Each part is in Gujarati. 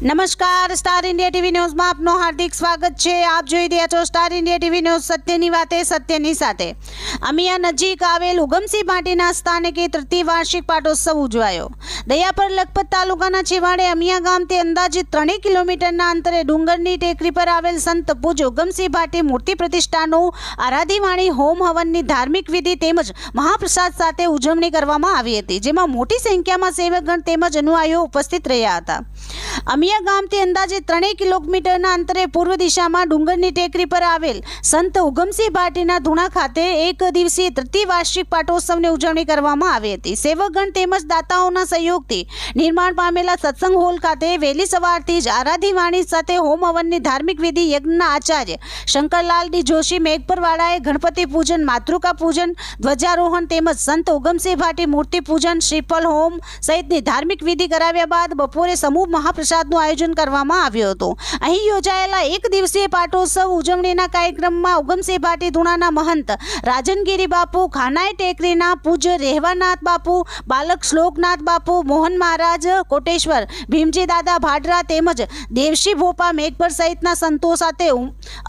નમસ્કાર, સ્ટાર ઇન્ડિયા ટીવી ન્યૂઝમાં આપનું હાર્દિક સ્વાગત છે. આપ જોઈ રહ્યા છો સ્ટાર ઇન્ડિયા ટીવી ન્યૂઝ સત્યની વાતે, સત્યની સાથે. અમિયા નજીક આવેલ ઉગમસિંહ પાટીના સ્થાનકે તૃતીય વાર્ષિક પાટોત્સવ ઉજવાયો. દયાપર લખપત તાલુકાના છેવાડે અમિયા ગામથી અંદાજિત ત્રણેક કિલોમીટરના અંતરે ડુંગરની ટેકરી પર આવેલ સંત પૂજ ઉગમસિંહ ભાટી મૂર્તિ પ્રતિષ્ઠાનું આરાધીવાણી, હોમ હવનની ધાર્મિક વિધિ તેમજ મહાપ્રસાદ સાથે ઉજવણી કરવામાં આવી હતી, જેમાં મોટી સંખ્યામાં સેવકગણ તેમજ અનુયાયીઓ ઉપસ્થિત રહ્યા હતા. અમિયા ગામથી અંદાજે ત્રણેય કિલોમીટરના અંતરે પૂર્વ દિશામાં ડુંગરની ટેકરી પર આવેલ સંત ઉગમસિંહ ભાટીના ધૂણા ખાતે એક દિવસીય તૃતીય વાર્ષિક પાટોત્સવની ઉજવણી કરવામાં આવી હતી. સેવકગણ તેમજ દાતાઓના સહયોગથી નિર્માણ પામેલા સત્સંગ હોલ ખાતે વહેલી સવારથી જ આરાધી વાણી સાથે હોમ હવનની ધાર્મિક વિધિ યજ્ઞના આચાર્ય શંકરલાલ ડી જોશી, મેઘપરવાળાએ ગણપતિ પૂજન, માતૃકા પૂજન, ધ્વજારોહણ તેમજ સંત ઉગમસિંહ ભાટી મૂર્તિ પૂજન, શ્રીફળ હોમ સહિતની ધાર્મિક વિધિ કરાવ્યા બાદ બપોરે સમૂહ મહાપ્રસાદનું આયોજન કરવામાં આવ્યું હતું. અહીં યોજાયેલા એક દિવસીય પાટોત્સવ ઉજવણીના કાર્યક્રમમાં ઉગમસિંહ ભાટી ધુણાના મહંત, રાજનગીરી બાપુ, ખાનાઈ ટેકરીના પૂજ્ય રહેવાનાથ બાપુ, બાલક શ્લોકનાથ બાપુ, મોહન મહારાજ, કોટેશ્વર, ભીમજી દાદા ભાડરા તેમજ દેવશી ભોપા મેઘપર સહિતના સંતો સાથે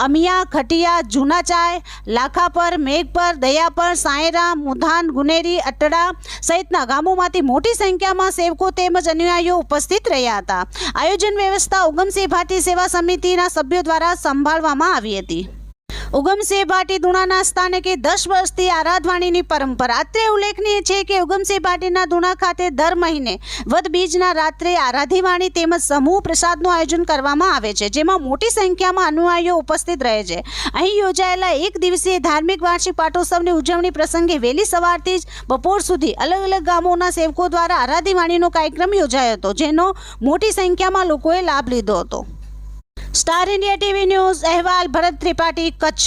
અમિયા, ખટિયા, જૂના ચાય, લાખાપર, મેઘપર, દયાપર સાંયરામ મુધાન, ગુનેરી, અટડા સહિતના ગામોમાંથી મોટી સંખ્યામાં સેવકો તેમજ અનુયાયીઓ ઉપસ્થિત રહ્યા હતા. આયોજન વ્યવસ્થા ઉગમસિંહ ભાટી સેવા સમિતિના સભ્યો દ્વારા સંભાળવામાં આવી હતી. ઉગમસિંહ ભાટી ધુણાના સ્થાનકે દસ વર્ષથી આરાધવાણીની પરંપરા. અત્રે ઉલ્લેખનીય છે કે ઉગમસિંહ ભાટીના ધૂણા ખાતે દર મહિને વધ બીજના રાત્રે આરાધીવાણી તેમજ સમૂહ પ્રસાદનું આયોજન કરવામાં આવે છે, જેમાં મોટી સંખ્યામાં અનુયાયીઓ ઉપસ્થિત રહે છે. અહીં યોજાયેલા એક દિવસીય ધાર્મિક વાર્ષિક પાટોત્સવની ઉજવણી પ્રસંગે વહેલી સવારથી જ બપોર સુધી અલગ અલગ ગામોના સેવકો દ્વારા આરાધીવાણીનો કાર્યક્રમ યોજાયો હતો, જેનો મોટી સંખ્યામાં લોકોએ લાભ લીધો હતો. સ્ટાર ઇન્ડિયા ટીવી ન્યૂઝ અહેવાલ ભરત ત્રિપાઠી કચ્છ.